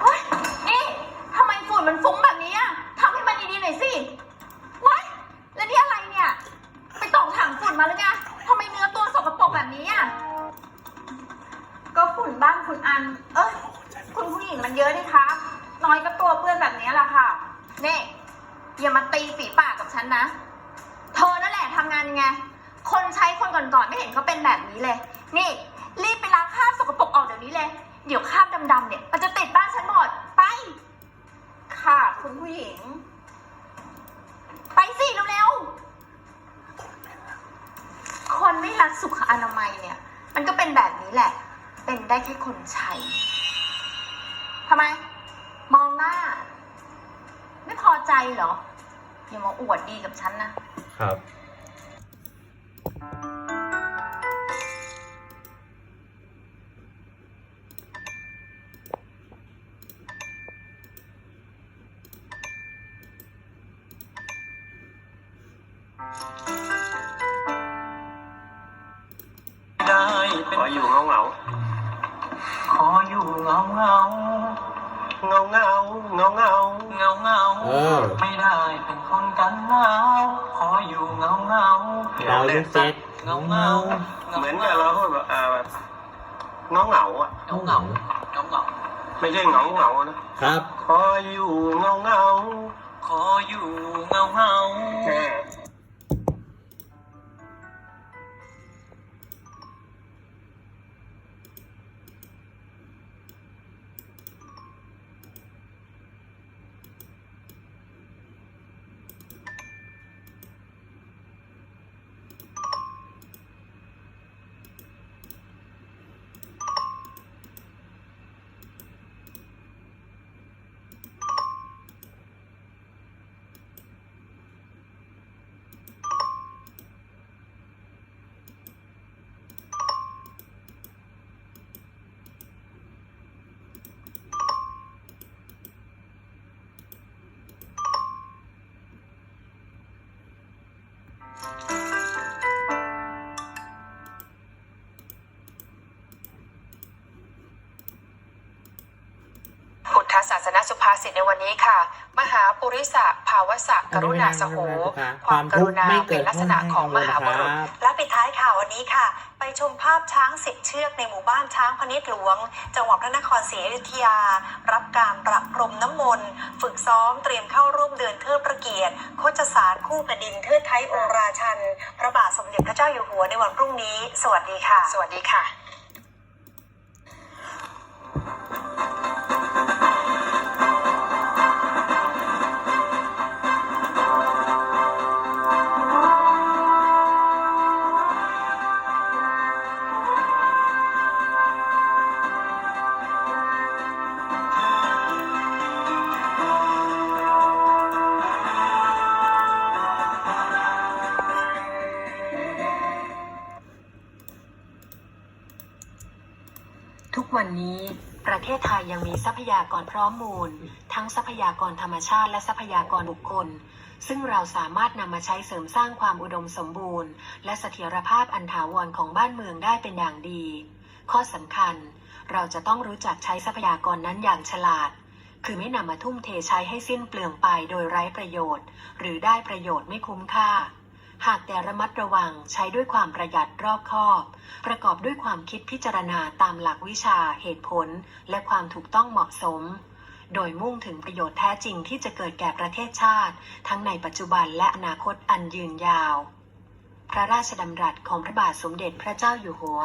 เฮ้ยนี่ทำไมฝุ่นมันฟุ้งแบบนี้อะทำให้มันดีๆหน่อยสิว้ายแล้วนี่อะไรเนี่ย ไปตอกถังฝุ่นมาหรือไงทำไมเนื้อตัวสกปรกแบบนี้อะก็ฝุ่นบ้านคุณอัน เอ้ยคุณผู้หญิงมันเยอะนี่คะ น้อยก็ตัวเปื้อนแบบนี้แหละค่ะ นี่อย่ามาตีฝีปากกับฉันนะ ทำงานยังไง คนใช้คนก่อนๆไม่เห็นเขาเป็นแบบนี้เลย นี่รีบไปล้างคราบสกปรกออกเดี๋ยวนี้เลย เดี๋ยวคราบดำๆเนี่ย มันจะติดบ้านฉันหมด ไป ค่ะคุณผู้หญิง ไปสิเร็วๆ คนไม่รักสุขอนามัยเนี่ย มันก็เป็นแบบนี้แหละ เป็นได้แค่คนใช้ทำไม มองหน้า ไม่พอใจเหรอ อย่ามาอวดดีกับฉันนะครับ ได้เป็นขออยู่เงาเงาขออยู่เงาเงาเงาเงาเงาเงาเงาเงาเออไม่ได้เป็นคนกันหนาวขออยู่เงาเงาเราเล่นเซ็ตเงาเงาเหมือนกับเราพูดแบบอ่าแบบเงาเงาอะเงาเงาเงาเงาไม่ใช่เงาเงานะครับ ขออยู่เงาเงาขออยู่เงาเงา ศาสนสุภาษิตในวันนี้ค่ะ มหาปุริสะภาวสะกรุณาสโหความกรุณาเป็นลักษณะของมหาบุรุษ และปิดท้ายข่าววันนี้ค่ะ ไปชมภาพช้างสิบเชือกในหมู่บ้านช้างพนิษหลวง จังหวัดพระนครศรีอยุธยา รับการประพรมน้ำมนต์ฝึกซ้อมเตรียมเข้าร่วมเดือนเทิดพระเกียรติโคจสารคู่แผ่นดินเทิดไทยองราชัน พระบาทสมเด็จพระเจ้าอยู่หัวในวันพรุ่งนี้ สวัสดีค่ะ สวัสดีค่ะ วันนี้ประเทศไทยยังมีทรัพยากรพร้อมมูล ทั้งทรัพยากรธรรมชาติและทรัพยากรบุคคล ซึ่งเราสามารถนำมาใช้เสริมสร้างความอุดมสมบูรณ์ และเสถียรภาพอันถาวรของบ้านเมืองได้เป็นอย่างดี ข้อสำคัญ เราจะต้องรู้จักใช้ทรัพยากรนั้นอย่างฉลาด คือไม่นำมาทุ่มเทใช้ให้สิ้นเปลืองไปโดยไร้ประโยชน์ หรือได้ประโยชน์ไม่คุ้มค่า หากแต่ระมัดระวังใช้ด้วยความประหยัดรอบคอบ ประกอบด้วยความคิดพิจารณาตามหลักวิชาเหตุผล และความถูกต้องเหมาะสม โดยมุ่งถึงประโยชน์แท้จริงที่จะเกิดแก่ประเทศชาติ ทั้งในปัจจุบันและอนาคตอันยืนยาว พระราชดำรัสของพระบาทสมเด็จพระเจ้าอยู่หัว